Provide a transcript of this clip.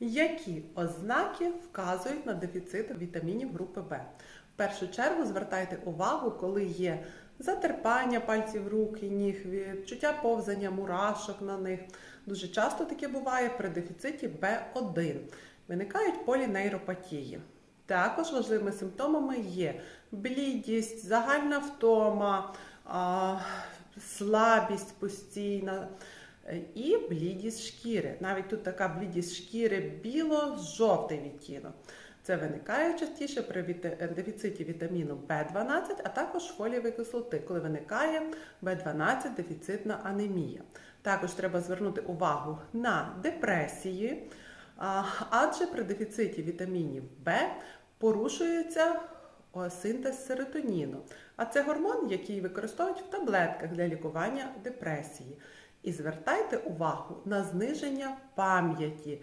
Які ознаки вказують на дефіцит вітамінів групи Б? В першу чергу звертайте увагу, коли є затерпання пальців рук і ніг, відчуття повзання мурашок на них. Дуже часто таке буває при дефіциті В1. Виникають полінейропатії. Також важливими симптомами є блідість, загальна втома, слабість постійна і блідість шкіри. Навіть тут така блідість шкіри біло-жовтий відтінок. Це виникає частіше при е, дефіциті вітаміну В12, а також фолієвої кислоти, коли виникає В12 дефіцитна анемія. Також треба звернути увагу на депресії, адже при дефіциті вітамінів В порушується синтез серотоніну. А це гормон, який використовують в таблетках для лікування депресії. І звертайте увагу на зниження пам'яті.